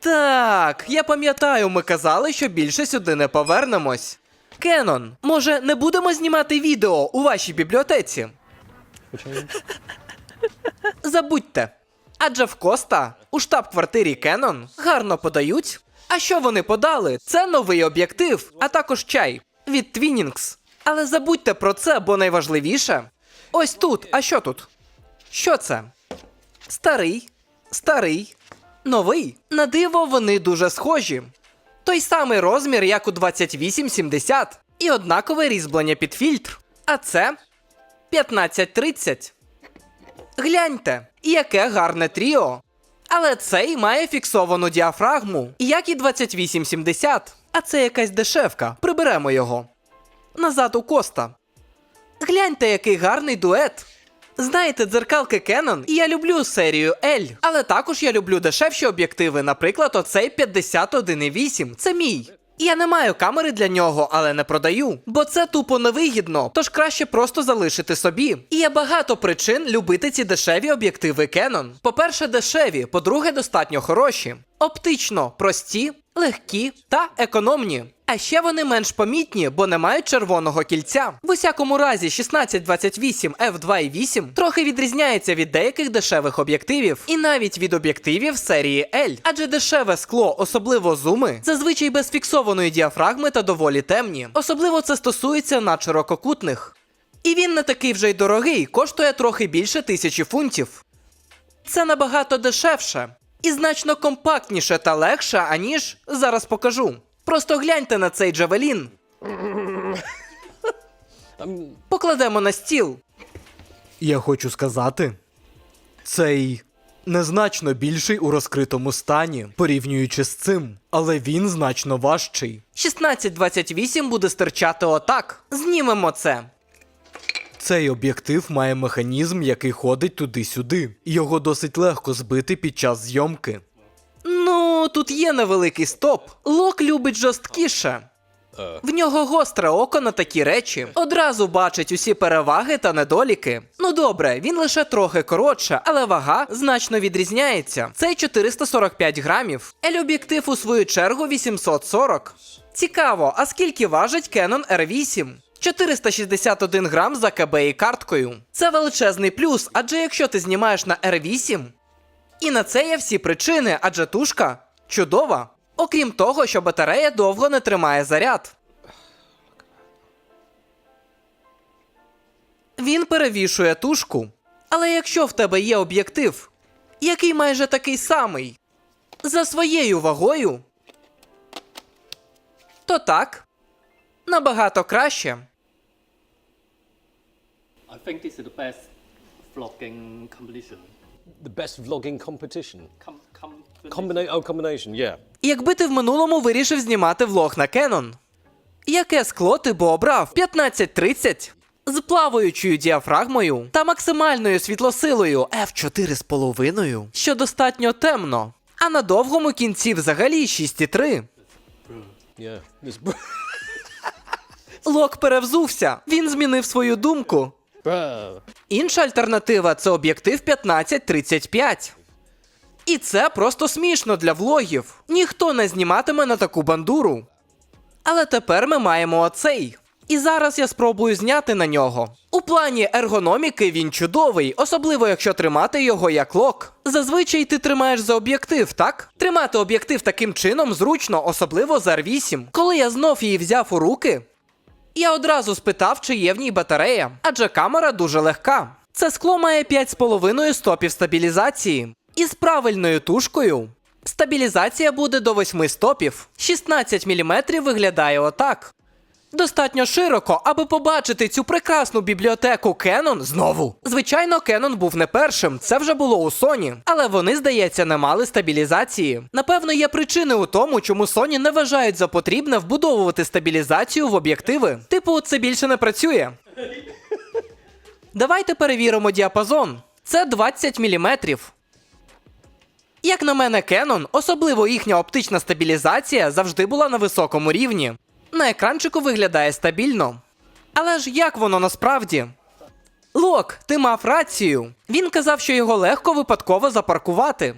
Так, я пам'ятаю, ми казали, що більше сюди не повернемось. Кенон, може, не будемо знімати відео у вашій бібліотеці? Забудьте. Адже в Коста у штаб-квартирі Canon гарно подають. А що вони подали? Це новий об'єктив, а також чай від Twinings. Але забудьте про це, бо найважливіше. Ось тут. А що тут? Що це? Старий, старий, новий. На диво вони дуже схожі. Той самий розмір, як у 2870, і однакове різьблення під фільтр. А це 1530. Гляньте, яке гарне тріо. Але цей має фіксовану діафрагму, як і 2870. А це якась дешевка. Приберемо його. Назад у Коста. Гляньте, який гарний дует. Знаєте, дзеркалки Canon, і я люблю серію L, але також я люблю дешевші об'єктиви, наприклад, оцей 51,8. Це мій. Я не маю камери для нього, але не продаю, бо це тупо невигідно, тож краще просто залишити собі. І є багато причин любити ці дешеві об'єктиви Canon. По-перше, дешеві, по-друге, достатньо хороші. Оптично прості, легкі та економні. А ще вони менш помітні, бо не мають червоного кільця. В усякому разі, 1628 f2.8 трохи відрізняється від деяких дешевих об'єктивів, і навіть від об'єктивів серії L. Адже дешеве скло, особливо зуми, зазвичай без фіксованої діафрагми та доволі темні. Особливо це стосується надширококутних. І він не такий вже й дорогий, коштує трохи більше тисячі фунтів. Це набагато дешевше і значно компактніше та легше, аніж зараз покажу. Просто гляньте на цей Джавелін. Покладемо на стіл. Я хочу сказати, цей незначно більший у розкритому стані, порівнюючи з цим, але він значно важчий. 1628 буде стирчати отак. Знімемо це. Цей об'єктив має механізм, який ходить туди-сюди. Його досить легко збити під час зйомки. Ну, тут є невеликий стоп. Лок любить жорсткіше. В нього гостре око на такі речі. Одразу бачить усі переваги та недоліки. Ну добре, він лише трохи коротше, але вага значно відрізняється. Цей 445 грамів. Ель-об'єктив у свою чергу 840. Цікаво, а скільки важить Canon R8? 461 грам за КБ і карткою. Це величезний плюс, адже якщо ти знімаєш на R8, і на це є всі причини, адже тушка чудова. Окрім того, що батарея довго не тримає заряд. Він перевішує тушку. Але якщо в тебе є об'єктив, який майже такий самий, за своєю вагою, то так, набагато краще. I think this is the best vlogging competition. The best vlogging competition. Com- com- Combina- oh, combination, yeah. Якби ти в минулому вирішив знімати влог на Canon, яке скло ти би обрав 1530 з плаваючою діафрагмою та максимальною світлосилою f4,5, що достатньо темно, а на довгому кінці взагалі 6,3. Yeah. This Лок перевзувся, він змінив свою думку. Bruh. Інша альтернатива це об'єктив 1535. І це просто смішно для влогів. Ніхто не зніматиме на таку бандуру. Але тепер ми маємо оцей. І зараз я спробую зняти на нього. У плані ергономіки він чудовий, особливо якщо тримати його як лок. Зазвичай ти тримаєш за об'єктив, так? Тримати об'єктив таким чином зручно, особливо за R8. Коли я знов її взяв у руки, я одразу спитав, чи є в ній батарея, адже камера дуже легка. Це скло має 5,5 стопів стабілізації. І з правильною тушкою стабілізація буде до 8 стопів. 16 мм виглядає отак. Достатньо широко, аби побачити цю прекрасну бібліотеку Canon знову. Звичайно, Canon був не першим, це вже було у Sony, але вони, здається, не мали стабілізації. Напевно, є причини у тому, чому Sony не вважають за потрібне вбудовувати стабілізацію в об'єктиви. Типу, це більше не працює. Давайте перевіримо діапазон. Це 20 мм. Як на мене, Canon, особливо їхня оптична стабілізація, завжди була на високому рівні. На екранчику виглядає стабільно. Але ж як воно насправді? Лок, ти мав рацію. Він казав, що його легко випадково запаркувати.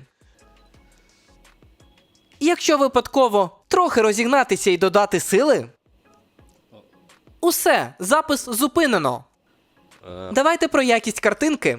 Якщо випадково трохи розігнатися і додати сили. Усе, запис зупинено. Давайте про якість картинки.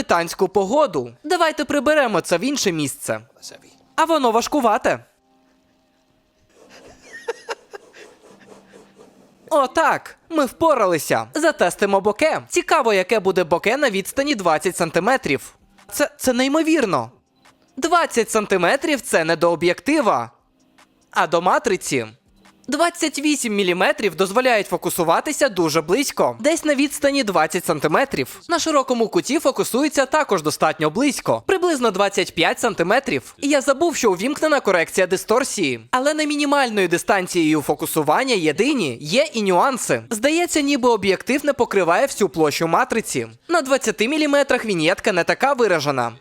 погоду. Давайте приберемо це в інше місце. А воно важкувате. О, так, ми впоралися. Затестимо боке. Цікаво, яке буде боке на відстані 20 сантиметрів. Це, це неймовірно. 20 сантиметрів це не до об'єктива, а до матриці. 28 мм дозволяють фокусуватися дуже близько, десь на відстані 20 см. На широкому куті фокусується також достатньо близько, приблизно 25 см. І я забув, що увімкнена корекція дисторсії. Але не мінімальною дистанцією фокусування єдині є і нюанси. Здається, ніби об'єктив не покриває всю площу матриці. На 20 мм вінєтка не така виражена.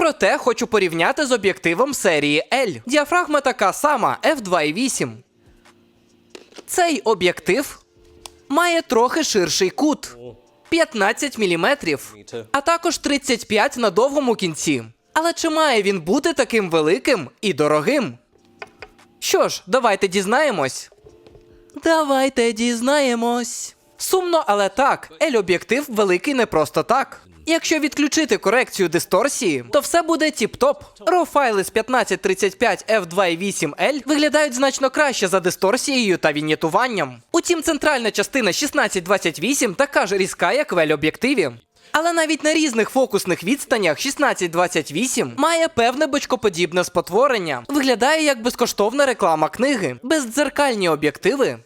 Проте хочу порівняти з об'єктивом серії L. Діафрагма така сама f2.8. Цей об'єктив має трохи ширший кут 15 мм, а також 35 на довгому кінці. Але чи має він бути таким великим і дорогим? Що ж, давайте дізнаємось. Давайте дізнаємось. Сумно, але так, L-об'єктив великий не просто так. Якщо відключити корекцію дисторсії, то все буде тіп-топ. RAW файли з 1535 f2.8L виглядають значно краще за дисторсією та вінєтуванням. Утім, центральна частина 1628 така ж різка, як в L-об'єктиві. Але навіть на різних фокусних відстанях 1628 має певне бочкоподібне спотворення. Виглядає як безкоштовна реклама книги. Бездзеркальні об'єктиви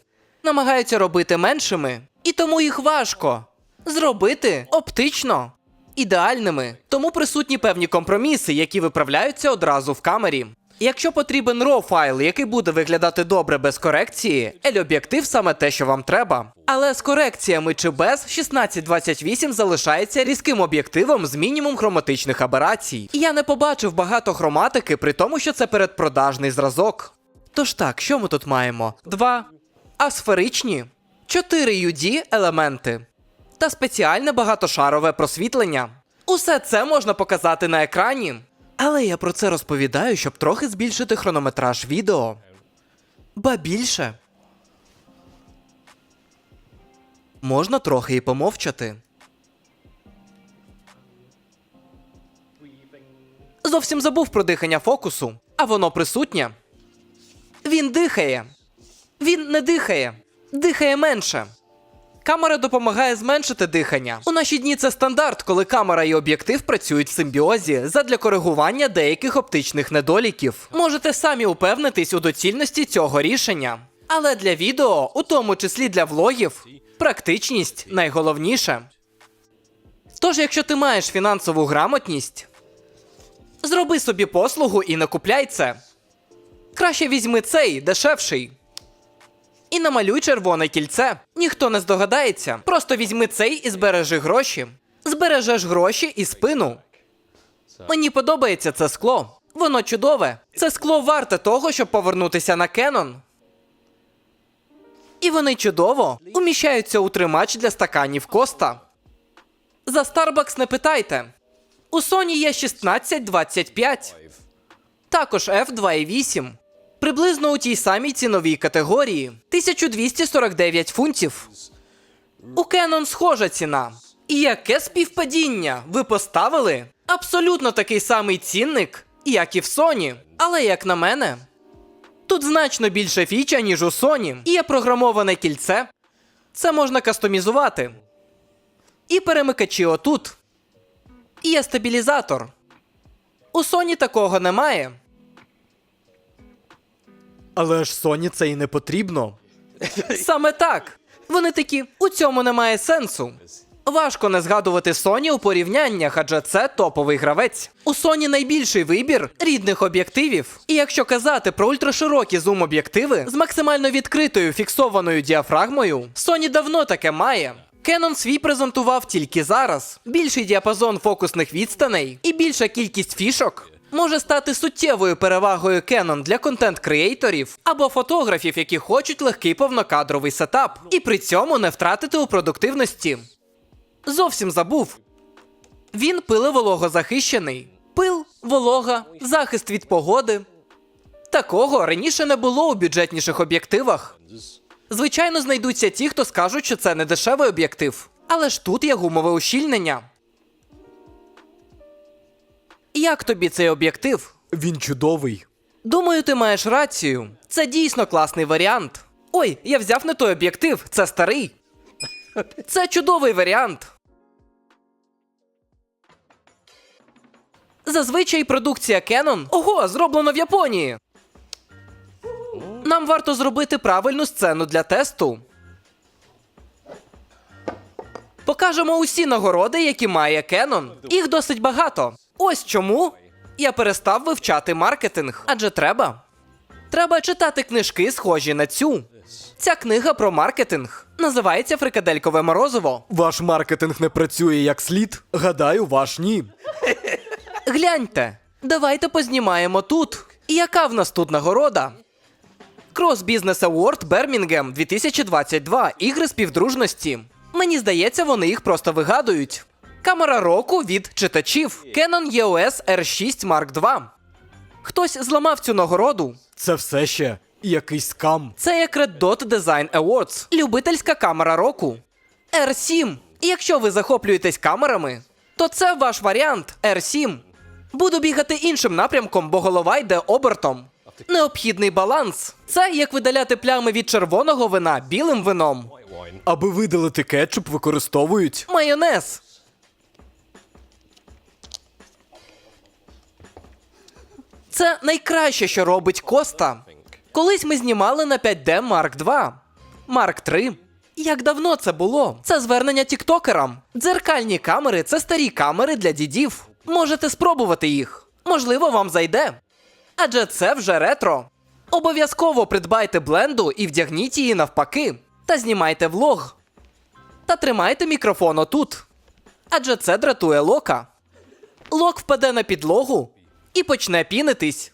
намагаються робити меншими, і тому їх важко зробити оптично ідеальними. Тому присутні певні компроміси, які виправляються одразу в камері. Якщо потрібен RAW файл, який буде виглядати добре без корекції, L-об'єктив саме те, що вам треба. Але з корекціями чи без 1628 залишається різким об'єктивом з мінімум хроматичних аберацій. І я не побачив багато хроматики, при тому, що це передпродажний зразок. Тож так, що ми тут маємо? Два асферичні, 4 UD елементи та спеціальне багатошарове просвітлення. Усе це можна показати на екрані. Але я про це розповідаю, щоб трохи збільшити хронометраж відео. Ба більше. Можна трохи і помовчати. Зовсім забув про дихання фокусу, а воно присутнє. Він дихає. Він не дихає. Дихає менше. Камера допомагає зменшити дихання. У наші дні це стандарт, коли камера і об'єктив працюють в симбіозі задля коригування деяких оптичних недоліків. Можете самі упевнитись у доцільності цього рішення. Але для відео, у тому числі для влогів, практичність найголовніше. Тож, якщо ти маєш фінансову грамотність, зроби собі послугу і не купляй це. Краще візьми цей дешевший. І намалюй червоне кільце. Ніхто не здогадається. Просто візьми цей і збережи гроші. Збережеш гроші і спину. Мені подобається це скло. Воно чудове. Це скло варте того, щоб повернутися на Canon. І вони чудово уміщаються у тримач для стаканів Коста. За Starbucks не питайте. У Sony є 1625 також F2.8. Приблизно у тій самій ціновій категорії 1249 фунтів. У Canon схожа ціна. І яке співпадіння? Ви поставили абсолютно такий самий цінник як і в Sony. Але як на мене, тут значно більше фіча, ніж у Sony. І є програмоване кільце. Це можна кастомізувати. І перемикачі отут. І є стабілізатор. У Sony такого немає. Але ж Sony це і не потрібно. Саме так. Вони такі, у цьому немає сенсу. Важко не згадувати Sony у порівняннях, адже це топовий гравець. У Sony найбільший вибір рідних об'єктивів. І якщо казати про ультраширокі зум-об'єктиви з максимально відкритою фіксованою діафрагмою, Sony давно таке має. Canon свій презентував тільки зараз. Більший діапазон фокусних відстаней і більша кількість фішок може стати суттєвою перевагою Canon для контент-креаторів або фотографів, які хочуть легкий повнокадровий сетап, і при цьому не втратити у продуктивності. Зовсім забув. Він пилевологозахищений. Пил, волога, захист від погоди. Такого раніше не було у бюджетніших об'єктивах. Звичайно, знайдуться ті, хто скажуть, що це не дешевий об'єктив. Але ж тут є гумове ущільнення. Як тобі цей об'єктив? Він чудовий. Думаю, ти маєш рацію. Це дійсно класний варіант. Ой, я взяв не той об'єктив, це старий. Це чудовий варіант. Зазвичай продукція Canon ого, зроблено в Японії. Нам варто зробити правильну сцену для тесту. Покажемо усі нагороди, які має Canon. Їх досить багато. Ось чому я перестав вивчати маркетинг. Адже треба. Треба читати книжки, схожі на цю. Ця книга про маркетинг називається Фрикаделькове морозиво. Ваш маркетинг не працює як слід. Гадаю, ваш ні. Гляньте, давайте познімаємо тут. Яка в нас тут нагорода? Cross Business Award Birmingham 2022. Ігри співдружності. Мені здається, вони їх просто вигадують. Камера року від читачів. Canon EOS R6 Mark II. Хтось зламав цю нагороду. Це все ще якийсь скам. Це як Red Dot Design Awards. Любительська камера року. R7. І якщо ви захоплюєтесь камерами, то це ваш варіант R7. Буду бігати іншим напрямком, бо голова йде обертом. Необхідний баланс. Це як видаляти плями від червоного вина білим вином. Аби видалити кетчуп, використовують. Майонез. Це найкраще, що робить Коста. Колись ми знімали на 5D Mark II. Mark III. Як давно це було? Це звернення тіктокерам. Дзеркальні камери це старі камери для дідів. Можете спробувати їх. Можливо, вам зайде. Адже це вже ретро. Обов'язково придбайте бленду і вдягніть її навпаки. Та знімайте влог. Та тримайте мікрофон отут. Адже це дратує лока. Лок впаде на підлогу і почне пінитись.